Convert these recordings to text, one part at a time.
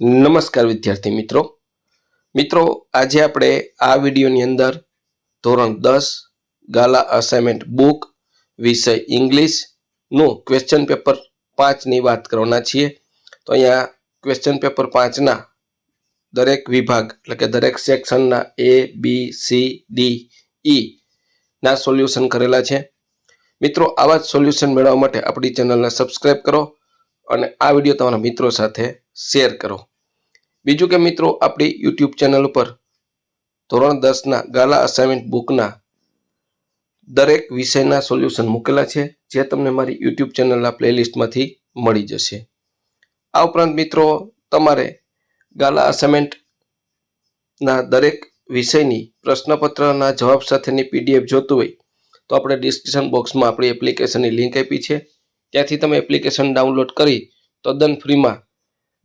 નમસ્કાર વિદ્યાર્થી મિત્રો. મિત્રો, આજે આપણે આ વિડીયોની અંદર ધોરણ દસ ગાલા અસાઇનમેન્ટ બુક વિષય ઇંગ્લિશનું ક્વેશ્ચન પેપર પાંચની વાત કરવાના છીએ. તો અહીંયા ક્વેશ્ચન પેપર પાંચના દરેક વિભાગ, એટલે કે દરેક સેક્શનના એ બી સી ડી ઈ ના સોલ્યુશન કરેલા છે. મિત્રો, આવા જ સોલ્યુશન મેળવવા માટે આપણી ચેનલને સબસ્ક્રાઈબ કરો. અને આ વીડિયો તમારા મિત્રો સાથે શેર કરો. બીજું કે મિત્રો, આપણી યુટ્યુબ ચેનલ ઉપર ધોરણ દસના ગાલા અસાઇનમેન્ટ બુકના દરેક વિષયના સોલ્યુશન મૂકેલા છે, જે તમને મારી યુટ્યુબ ચેનલના પ્લેલિસ્ટમાંથી મળી જશે. આ ઉપરાંત મિત્રો, તમારે ગાલા અસાઇનમેન્ટના દરેક વિષયની પ્રશ્નપત્રના જવાબ સાથેની પીડીએફ જોતું હોય, તો આપણે ડિસ્ક્રિપ્શન બોક્સમાં આપણી એપ્લિકેશનની લિંક આપી છે. ત્યાંથી તમે એપ્લિકેશન ડાઉનલોડ કરી તદ્દન ફ્રીમાં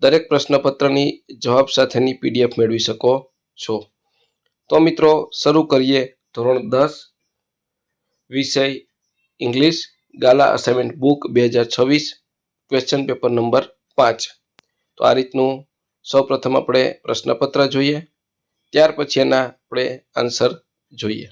દરેક પ્રશ્નપત્રની જવાબ સાથેની પીડીએફ મેળવી શકો છો. તો મિત્રો, શરૂ કરીએ ધોરણ દસ, વિષય ઇંગ્લિશ ગાલા અસાઇનમેન્ટ બુક બે હજાર છવ્વીસ ક્વેશ્ચન પેપર નંબર પાંચ. તો આ રીતનું સૌપ્રથમ આપણે પ્રશ્નપત્ર જોઈએ, ત્યાર પછી એના આપણે આન્સર જોઈએ.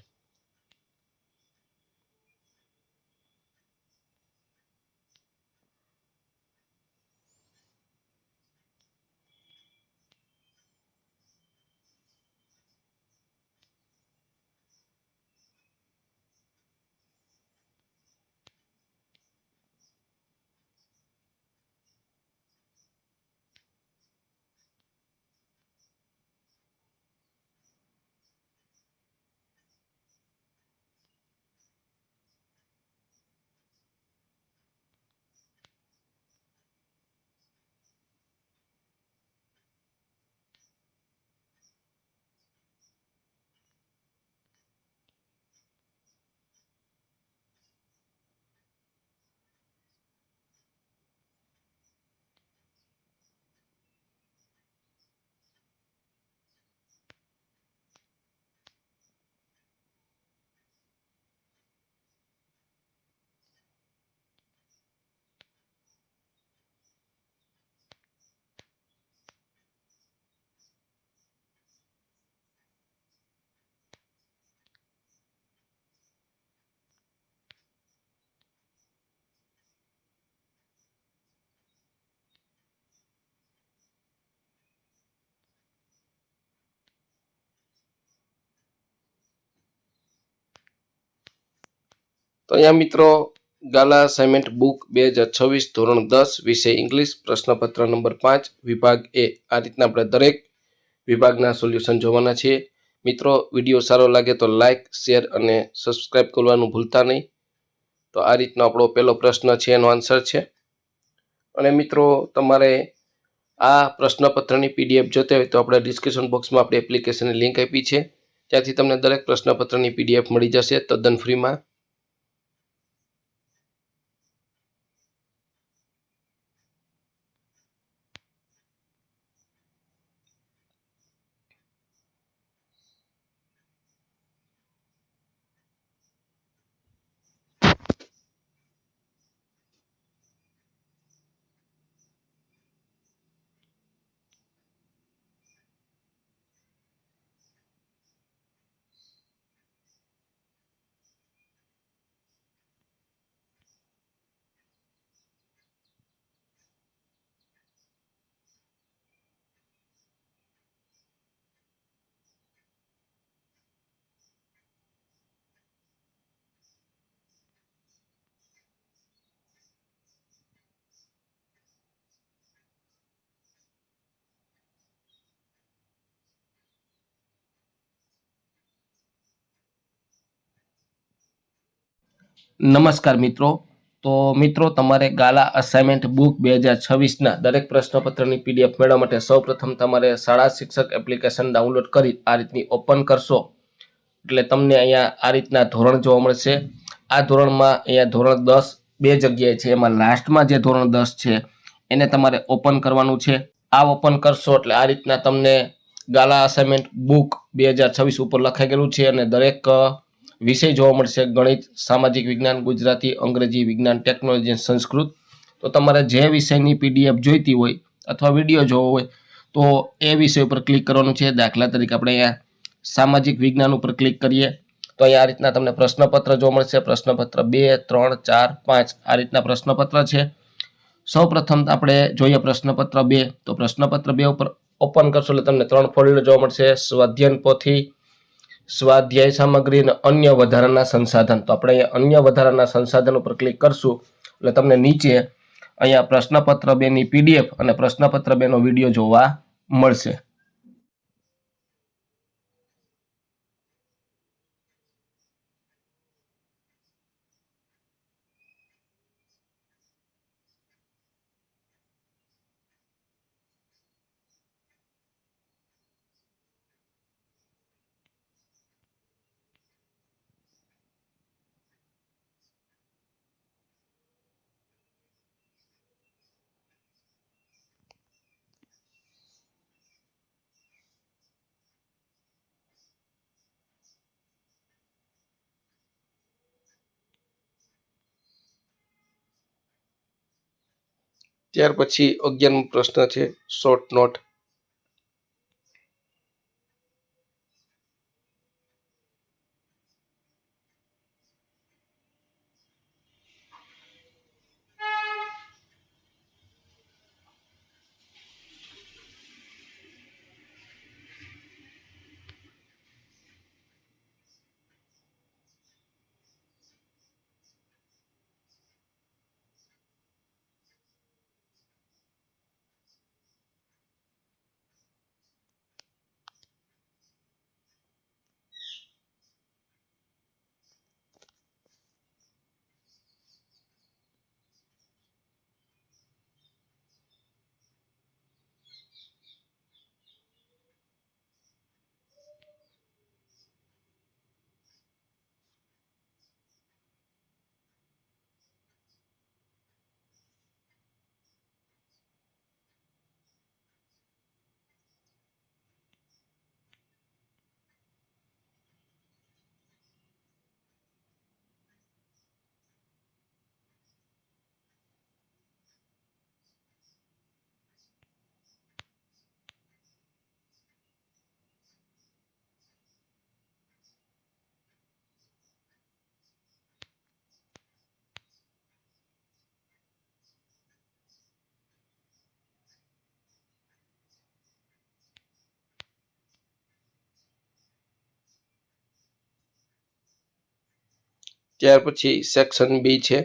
તો અહીંયા મિત્રો, ગાલા અસાઇનમેન્ટ બુક બે હજાર છવ્વીસ ધોરણ દસ, વિષય ઇંગ્લિશ પ્રશ્નપત્ર નંબર પાંચ, વિભાગ એ. આ રીતના આપણે દરેક વિભાગના સોલ્યુશન જોવાના છીએ. મિત્રો, વીડિયો સારો લાગે તો લાઇક શેર અને સબસ્ક્રાઇબ કરવાનું ભૂલતા નહીં. તો આ રીતનો આપણો પહેલો પ્રશ્ન છે, એનો આન્સર છે. અને મિત્રો, તમારે આ પ્રશ્નપત્રની પીડીએફ જોતી હોય તો આપણે ડિસ્ક્રિપ્શન બોક્સમાં આપણી એપ્લિકેશનની લિંક આપી છે. ત્યાંથી તમને દરેક પ્રશ્નપત્રની પીડીએફ મળી જશે તદ્દન ફ્રીમાં નમસ્કાર મિત્રો. તો મિત્રો, તમારે ગાલા અસાઇનમેન્ટ બુક બે હજાર છવ્વીસના દરેક પ્રશ્નપત્રની પીડીએફ મેળવવા માટે સૌપ્રથમ તમારે શાળા શિક્ષક એપ્લિકેશન ડાઉનલોડ કરી આ રીતની ઓપન કરશો. એટલે તમને અહીંયા આ રીતના ધોરણ જોવા મળશે. આ ધોરણમાં અહીંયા ધોરણ દસ બે જગ્યાએ છે. એમાં લાસ્ટમાં જે ધોરણ દસ છે, એને તમારે ઓપન કરવાનું છે. આ ઓપન કરશો એટલે આ રીતના તમને ગાલા અસાઇનમેન્ટ બુક બે હજાર છવ્વીસ ઉપર લખાઈ ગયેલું છે અને દરેક વિષય જોવા મળશે ગણિત, સામાજિક વિજ્ઞાન, ગુજરાતી, અંગ્રેજી વિજ્ઞાન ટેકનોલોજી સંસ્કૃત. તો તમારે જે વિષયની પીડીએફ જોઈતી હોય અથવા વીડિયો જોવો હોય, તો એ વિષય ઉપર ક્લિક કરવાનું છે. દાખલા તરીકે આપણે અહીંયા સામાજિક વિજ્ઞાન ઉપર ક્લિક કરીએ, તો અહીંયા આ રીતના તમને પ્રશ્નપત્ર જોવા મળશે. પ્રશ્નપત્ર બે, ત્રણ, ચાર, પાંચ આ રીતના પ્રશ્નપત્ર છે. સૌ પ્રથમ આપણે જોઈએ પ્રશ્નપત્ર બે. તો પ્રશ્નપત્ર બે ઉપર ઓપન કરશો એટલે તમને ત્રણ ફોલ્ડર જોવા મળશે. સ્વાધ્યાયન પોથી સ્વાધ્યાય સામગ્રી અને અન્ય વધારાના સંસાધન. તો આપણે અહીંયા અન્ય વધારાના સંસાધન ઉપર ક્લિક કરશું. એટલે તમને નીચે અહીંયા પ્રશ્નપત્ર બેની પીડીએફ અને પ્રશ્નપત્ર બેનો વીડિયો જોવા મળશે. ત્યાર પછી અગિયારમો પ્રશ્ન છે શોર્ટ નોટ ત્યાર પછી સેક્શન બી છે.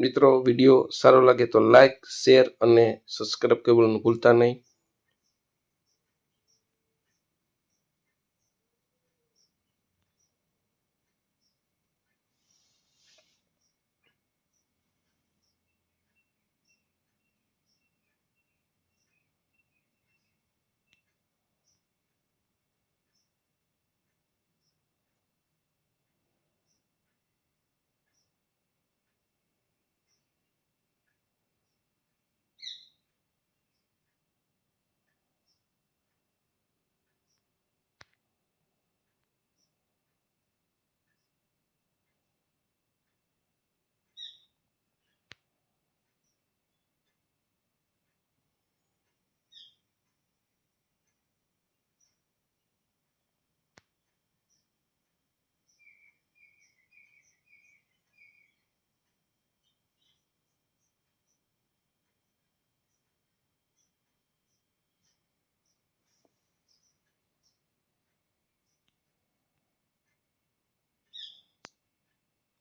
મિત્રો વીડિયો સારો લાગે તો લાઇક શેર અને સબસ્ક્રાઈબ કરવાનું ભૂલતા નહીં.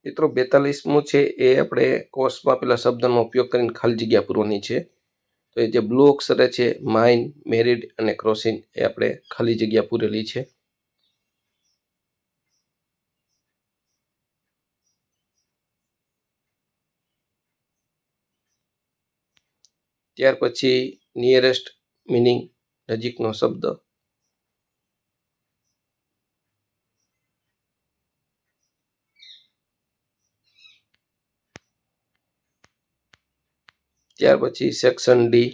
મિત્રો બેતાલીસમું છે એ આપણે કોર્સમાં પેલા શબ્દનો ઉપયોગ કરીને ખાલી જગ્યા પૂરવાની છે. તો એ જે બ્લુ અક્ષરે છે માઇન મેરિડ અને ક્રોસિંગ એ આપણે ખાલી જગ્યા પૂરેલી છે. ત્યાર પછી નિયરેસ્ટ મિનિંગ નજીકનો શબ્દ. ત્યાર પછી સેક્શન ડી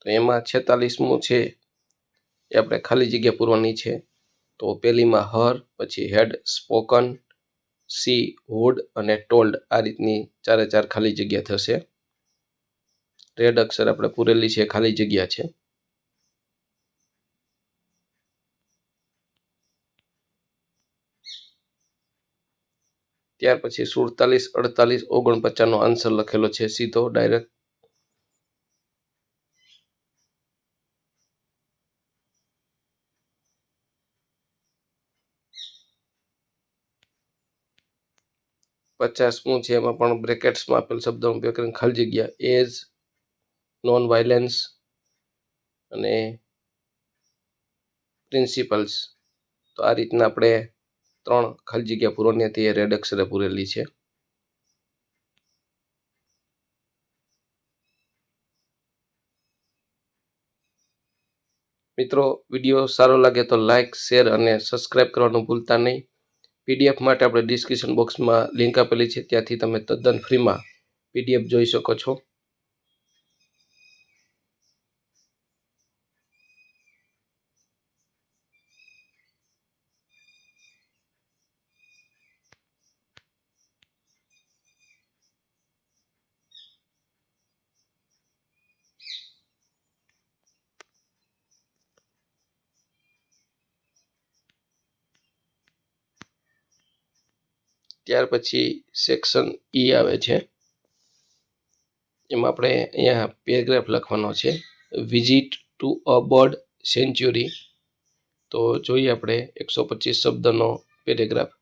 તો એમાં છેતાલીસમું છે. એ આપણે ખાલી જગ્યા પૂરવાની છે. તો પેલીમાં હર, પછી હેડ, સ્પોકન, સી, હુડ અને ટોલ્ડ આ રીતની ચારે ચાર ખાલી જગ્યા થશે. રેડ અક્ષર આપણે પૂરેલી છે, ખાલી જગ્યા છે. ત્યાર પછી સુડતાલીસ, અડતાલીસ, ઓગણપચાસનો આન્સર લખેલો છે. સીધો ડાયરેક્ટ પચાસમું છે? એમાં પણ બ્રેકેટ્સમાં આપેલ શબ્દનો ઉપયોગ કરીને ખાલી જગ્યા. એઝ નોન વાયલેન્સ અને પ્રિન્સિપલ્સ તો આ રીતના આપણે ત્રણ ખાલી જગ્યા પૂરોની હતી, એ રેડ અક્ષરે પૂરેલી છે. મિત્રો, વીડિયો સારો લાગે તો લાઇક શેર અને સબસ્ક્રાઇબ કરવાનું ભૂલતા નહીં. પીડીએફ માટે આપણે ડિસ્ક્રિપ્શન બોક્સમાં લિંક આપેલી છે, ત્યાંથી તમે તદ્દન ફ્રીમાં પીડીએફ જોઈ શકો છો. ત્યાર પછી સેક્શન ઈ આવે છે. એમાં આપણે અહીંયા પેરેગ્રાફ લખવાનો છે. Visit to a bird sanctuary તો જોઈએ આપણે એકસો પચીસ શબ્દનો પેરેગ્રાફ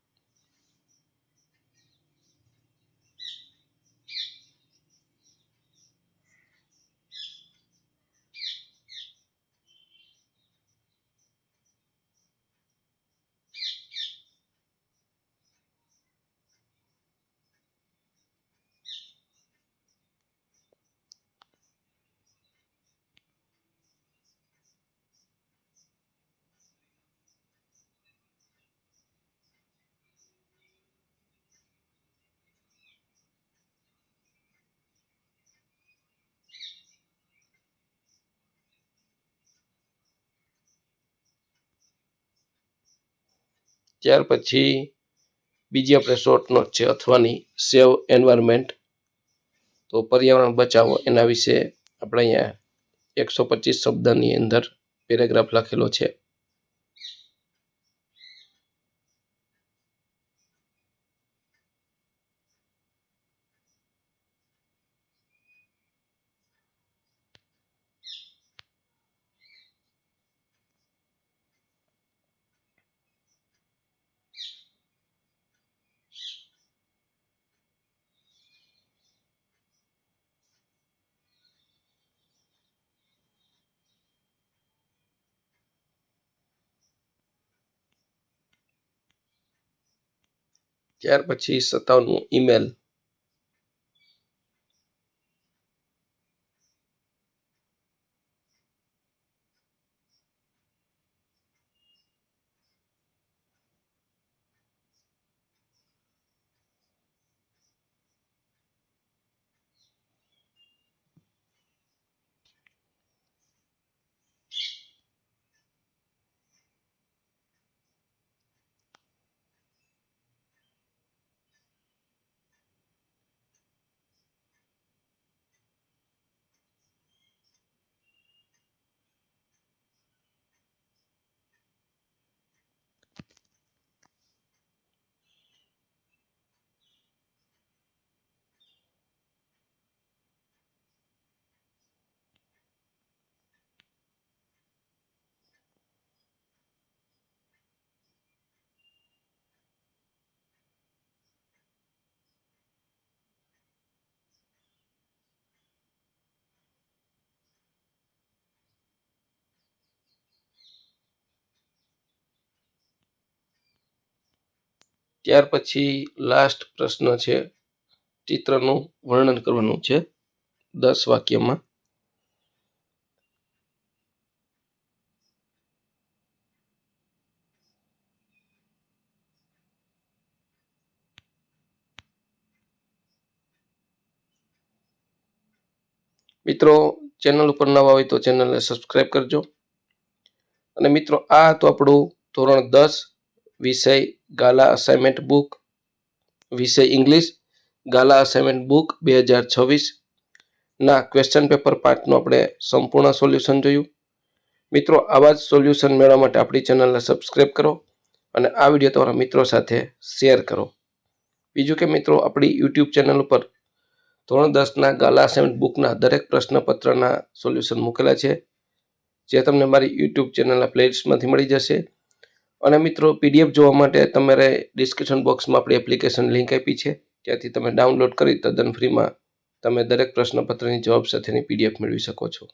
ત્યાર પછી બીજી આપણે શોર્ટ નોટ છે અથવાની સેવ એન્વાયરમેન્ટ. તો પર્યાવરણ બચાવો એના વિશે આપણે અહીંયા એકસો પચીસ શબ્દની અંદર પેરેગ્રાફ લખેલો છે. ત્યાર પછી સત્તાવનમું ઈમેલ ત્યાર પછી લાસ્ટ પ્રશ્ન છે, ચિત્રનું વર્ણન કરવાનું છે, દસ વાક્યમાં. મિત્રો ચેનલ ઉપર નવા હોય તો ચેનલને સબસ્ક્રાઈબ કરજો. અને મિત્રો, આ હતું આપણું ધોરણ દસ વિષય ગાલા અસાઇનમેન્ટ બુક વિષય ઇંગ્લિશ ગાલા અસાઇનમેન્ટ બુક બે હજાર છવ્વીસના ક્વેશ્ચન પેપર પાર્ટનું આપણે સંપૂર્ણ સોલ્યુશન જોયું. મિત્રો, આવા જ સોલ્યુશન મેળવવા માટે આપણી ચેનલને સબસ્ક્રાઈબ કરો અને આ વીડિયો તમારા મિત્રો સાથે શેર કરો. બીજું કે મિત્રો, આપણી યુટ્યુબ ચેનલ ઉપર ધોરણ દસના ગાલા અસાઇનમેન્ટ બુકના દરેક પ્રશ્નપત્રના સોલ્યુશન મૂકેલા છે. જે તમને મારી યુટ્યુબ ચેનલના પ્લેલિસ્ટમાંથી મળી જશે. અને મિત્રો પીડીએફ જોવા માટે તમારે ડિસ્ક્રિપ્શન બોક્સમાં આપણી એપ્લિકેશન લિંક આપી છે. ત્યાંથી તમે ડાઉનલોડ કરી તદ્દન ફ્રીમાં તમે દરેક પ્રશ્નપત્રની જવાબ સાથેની પીડીએફ મેળવી શકો છો.